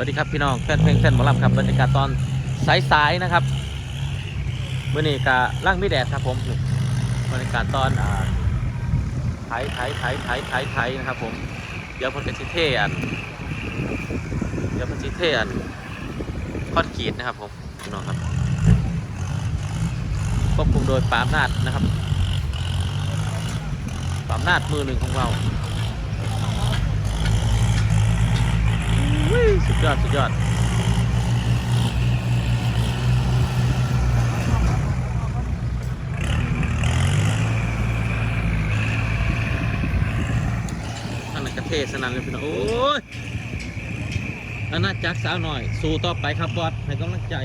วัสดีครับพี่น้องแฟนเพลงแฟนหมอลำครับบรรยากาศตอนสายๆนะครับเมื่อนี้กะร่างไม่แดดครับผมบรรยากาศตอนอ่าไถไถไถไถไถไถนะครับผมเดี๋ยวพนกระชิเทอันเดี๋ยวเพนจิเทอันคอนกรีตนะครับผมพี่น้องครับควบคุมโดยปามนาดนะครับปามนาดมือหนึ่งของเรา อุ้ย สุดยอด สุดยอดท่านนนกระเทศนันเลยพี่น้องโอ้ยอาณาจักรสาวหน่อย สู้ต่อไปครับบอสให้กำลังใจ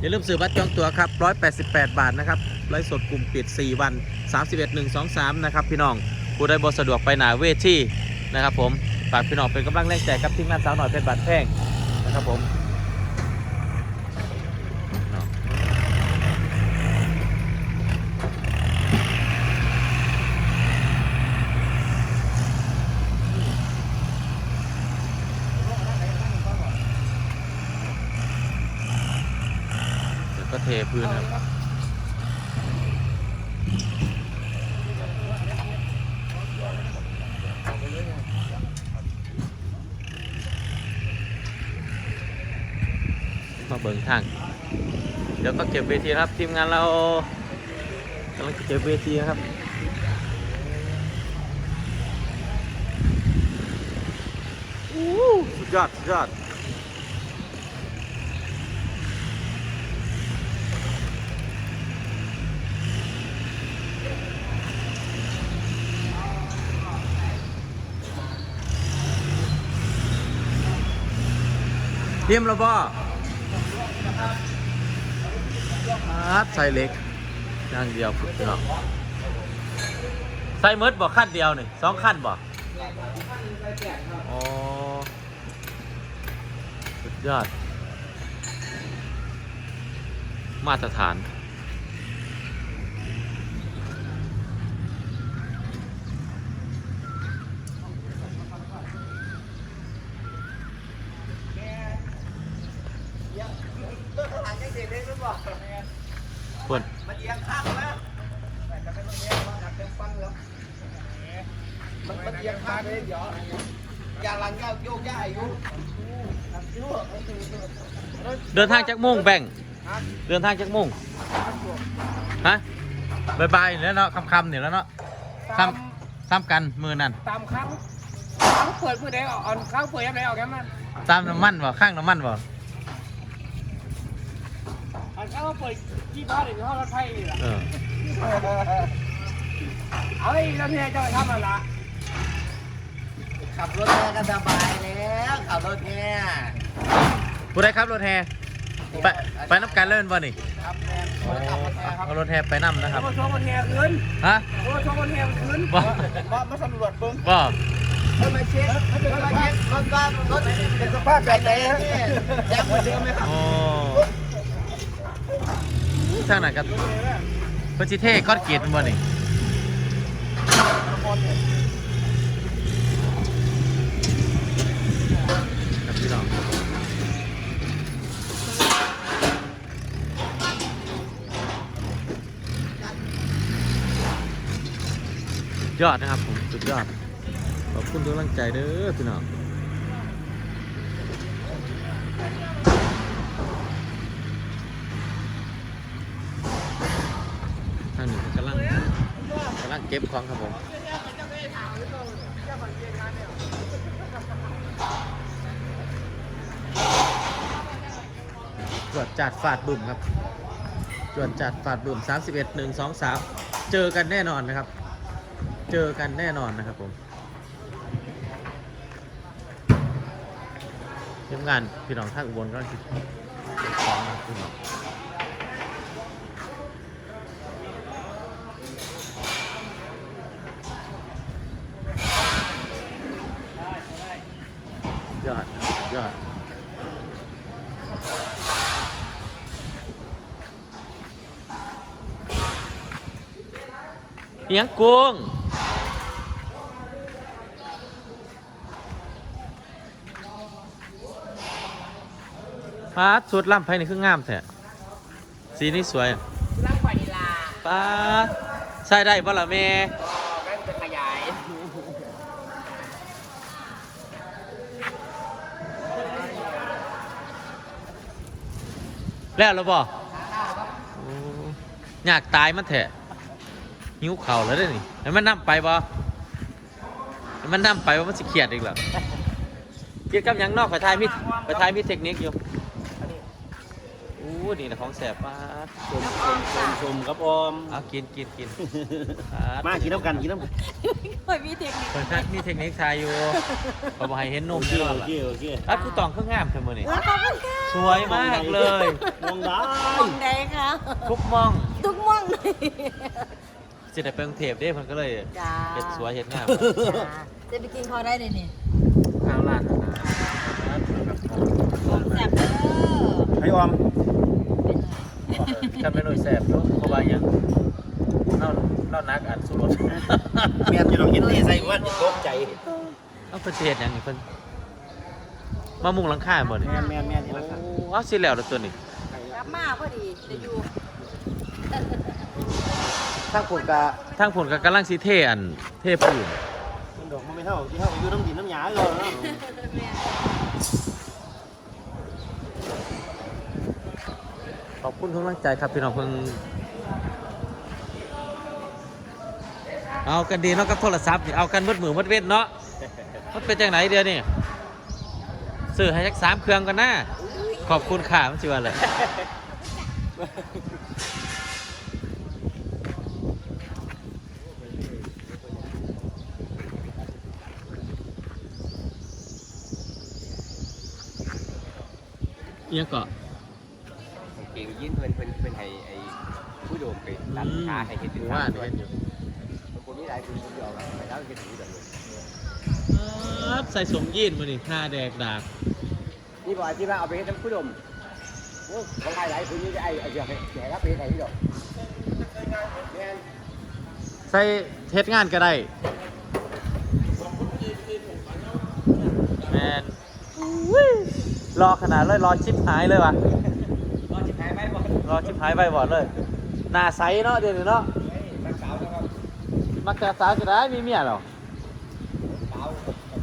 อย่าลืมซื้อบัตรจองตั๋วครับ 188 บาทนะครับไลฟ์สดกลุ่มปิด 4 วัน 31 1 2 3 นะครับ พี่น้องผู้ได้บสะดวกไปหนาเวทีนะครับผม ฝากพี่น้องเป็นกำลังแรงใจกับทีมงานสาวหน่อยเป็นบาดแพงนะครับผมเดี๋ยวก็เทพื้นครับ เบิ่งทาง เดี๋ยวก็เก็บเวทีครับ ทีมงานเรากำลังเก็บเวทีครับอู้สุดยอดสุดยอดเตรียมแล้วบ่ ครับใส่เล็กอย่างเดียวพี่น้องใส่เมิดบอกขั้นเดียวนี่สองขั้นบ่อ๋อสุดยอด มาตรฐาน มันเอียงข้างนะมันมันเอียงข้างเลยเดี๋ยวอย่าลังเงาโยกย้ายอยู่เดินทางจากโมุ่งแบ่ง เดินทางจากโมุ่งฮะบายบายแล้วเนาะคำๆเนี่ยแล้วเนาะซ้ำซ้ำกันมือนั่นตามครั้งครั้งเปิดมือใดออกอ่อนครั้งเปิดยังไงออกยังมันตามน้ำมันบ่ข้างน้ำมันบ่ อันครั้งว่าเปิดยี่ห้อหรือยี่ห้อรถไฟนี่แหละเออเอาไอ้รถเมล์จะไปทำอะไรละขับรถแม่ก็สบายแล้วขับรถแม่ผู้ใดครับรถแห่ไปไปน้ำกันเล่นบ่นี่ครับแม่โอ้ขับรถแม่ครับเอารถแห่ไปน้ำนะครับโอ้โชว์คนแห่คืนฮะโอ้โชว์คนแห่คืนบ่มามาสำรวจเบิ้งบ่มาเช็คมาเช็ครถบ้านรถเป็นสภาพแบบไหนฮะยังเหมือนเดิมไหมครับโอ้ ทางไหนครับเพิ่นสิเท่ก้อนเกียรติมันบ่นี่ครับพี่น้องยอดนะครับผมสุดยอดขอบคุณทุกกำลังใจเด้อพี่น้อง ทางนี้กำลัง ก็บของครับผมจวดจัดฟาดบุ่มครับจวดจัดฟาดบุ่ม31 1 2 3 เจอกันแน่นอนนะครับ เจอกันแน่นอนนะครับผมทีมงานพี่น้องท่าอุบลก็คิดของนะพี่น้อง ยอด ยอด เอียงกุ้งปาดสุดล่ำไพ่นี่คืองามแท้สีนี่สวยอะร่างไฟลาปาดใส่ได้บ่ล่ะแม่แม่งจะขยายแล้วหรือบ่โอ้อยากตายมันแท้ หิวเข่าวแล้วเด้อนี่ให้มันนํไปบ่ให้มันนํไปว่ามันสิเครียดอีกเหรอคิดกับหยังนอกไปทายมีไปทายมีเทคนิคอยู่อู้นี่นะของแสบปาดชมชมชมชมครับอมเอากินกินกินปดมากินน้ำกันกินน้ำกันเฮ้ยมีเทคนิคเพิ่นทักมีเทคนิคทายอยู่เขาบอกให้เห็นนโอมเคแน่นอนโอล่ะเคโอเคอะกูตองเครื่องงามเท่ามื้อนี่แล้วขอบคุณค่ะสวยมากเลย มองได้มองใดคะทุกมอง ทุกม่องเลย สิได้ไปกรุงเทพเด้เพิ่นก็เลยจ้าเฮ็ดสวยเฮ็ดงามจ้าจะไปกินข้าวได้เลยนี่ข้าวราดผมแซ่บเด้อไอ้ออมถ้าเมนูแซ่บอยู่เพราะว่าหยังเล่าเล่านักอันสู้รสแม่จะลองกินนี่ใส่วันตกใจเอาเพิ่นสิเฮ็ดหยังนี่เพิ่นมามุงหลังคาบ่นี่แม่แม่แม่นี่ละครับโอ้เอาสิแล้วแล้วตัวนี้กลับมาพอดีจะอยู่ ทางปวดกะทางผลก็กำลังสิเทอันเทพื้นมันดอกมันไม่เท่าที่เท่าอยู่น้ำดินน้ำหยาก่อนเนาะขอบคุณทุกกำลังใจครับพี่น้องเพิ่งเอากันดีเนาะกับโทรศัพท์นี่เอากันมืดมือมืดเว้นเนาะมันเป็นจังไหนเดียวนี่ซื้อให้สักสามเครื่องกันนะขอบคุณค่ะมันสิว่าเลย ยงเกาะเก่งยินเพิ่นเพิ่นเพิ่นให้ไอ้ผู้โดมไปตัดขาให้เห็นเป็นว่าทางเนี่ด้วยยอยู่คนนี้หลายคนผู้เดียวไปแล้วเห็นผู้เดียวครับใส่สมยีนมานี่ผ้าแดกดากนี่บอกที่ว่าเอาไปให้ทั้งผู้โดมโอ้ของใครหลายคนนี้ไอ้ไอ้เดี๋ยวให้แกรับไปให้ผู้โดมแม่นใส่เทศงานก็ได้แมนอุ้ย รอขนาดเลยรอชิปหายเลยวะรอจิตหายไหมบอกรอชิปหายไปบอดเลย หน้าใสเนาะเดี๋ยวนี้เนาะนักสาวนะครับมักจะสาวจะได้มีเมียเหรอสาว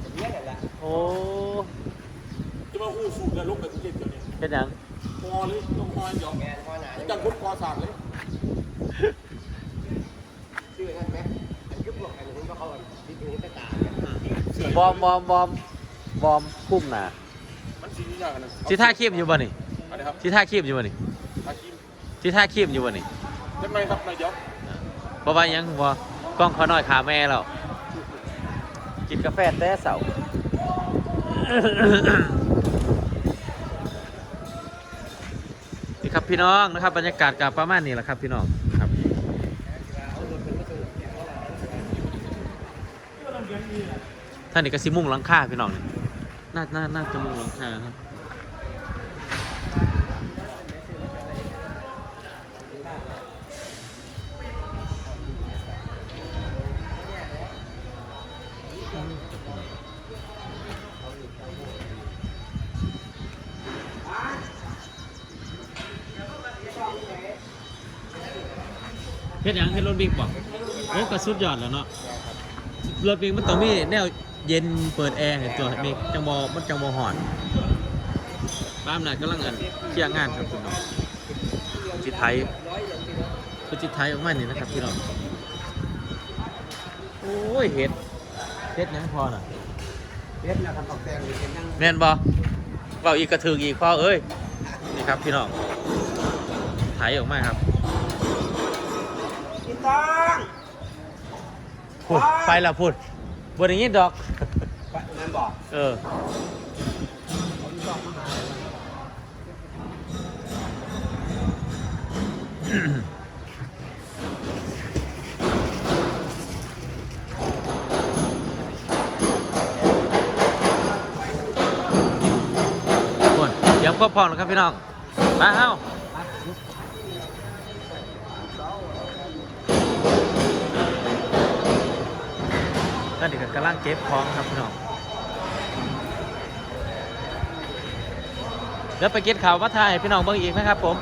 จะเลี้ยงกันละโอ้จะมาอู้สูงกันลุกไปทุกเย็นตัวนี้เป็นหยังพอเลยต้องคอยหยอกแม่นพ่อหนาจังคุดคอสั่งเลยชื่อนั่นไหมอันยุบลงอันนี้ก็เขาที่ตรงนี้ตาบอมบอมบอมบอมพุ่มหนามันสีนี้อ ย่างกันนะสิท่าคีบอยู่บ่นี่อะไรครับสิท่าคีบอยู่บ่นี่อาชีพสิท่าคีบอยู่บ่นี่ได้ไหมครับนายกเพราะว่าหยังบ่กล้องเขาน้อยขาแม่แล้วกินกาแฟแต่เสานี่ครับพี่น้องนะครับบรรยากาศกับประมาณนี้แหละครับพี่น้องครับท่านนี่ก็สิมุ่งหลังคาพี่น้องนี่น่าน่าน่าจะมุ่งหลังคาครับ เฮ็ดหยังเฮ็ดรถบิ๊กบ่โอ้ก็สุดยอดแล้วเนาะรถบิ๊กมันต้องมีแนวเย็นเปิดแอร์ให้ตัวมีจังบ่มันจังบ่ฮ้อนป้ามน่ะกำลังอันเคลียร์งานครับพี่น้องจิตไทยคือจิตไทยออกมานี่นะครับพี่น้องโอ้ยเฮ็ดเฮ็ดหยังพอน่ะเลี้ยงนะครับออกแตงเป็นนั่งแม่นบ่เว้าอีกกระถึงอีกพ่อเอ้ยนี่ครับพี่น้องไถออกมาครับ กินต้อง พูดไปแล้วพูดบ่ได้ยินดอก นั่นบอกเออคนเดี๋ยวก็พร้อมแล้วครับพี่น้อง มาเฮ้า ก็เดี๋ยวกำลังเก็บของครับพี่น้องดี๋ยวไปกินข่าวมาถ่ายพี่น้องเบิ่งอีกนะครับ ผม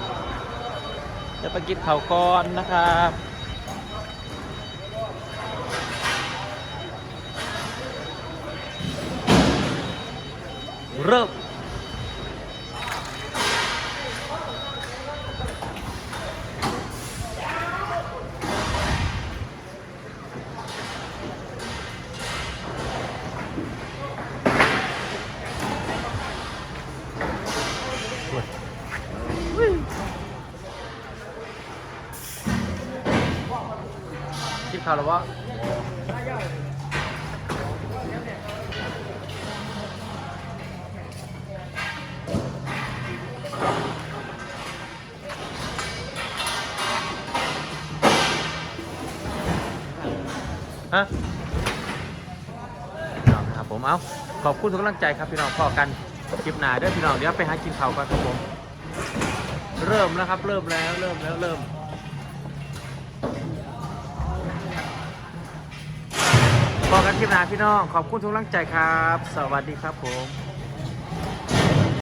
เดี๋ยวไปกินข่าวก่อนนะครับเริ่ม กินข้าล้วะฮะเอานะครับผมเอาขอบคุณทุกกำลังใจครับพี่น้องพอกันคลิปหน้าเด้อพี่น้องเดี๋ยวไปหากินข้าวกันครับผม เริ่มแล้วครับ เริ่มแล้วเริ่มแล้วเริ่ม พอกันคลิปหน้าพี่น้อง ขอบคุณทุกกำลังใจครับ สวัสดีครับผม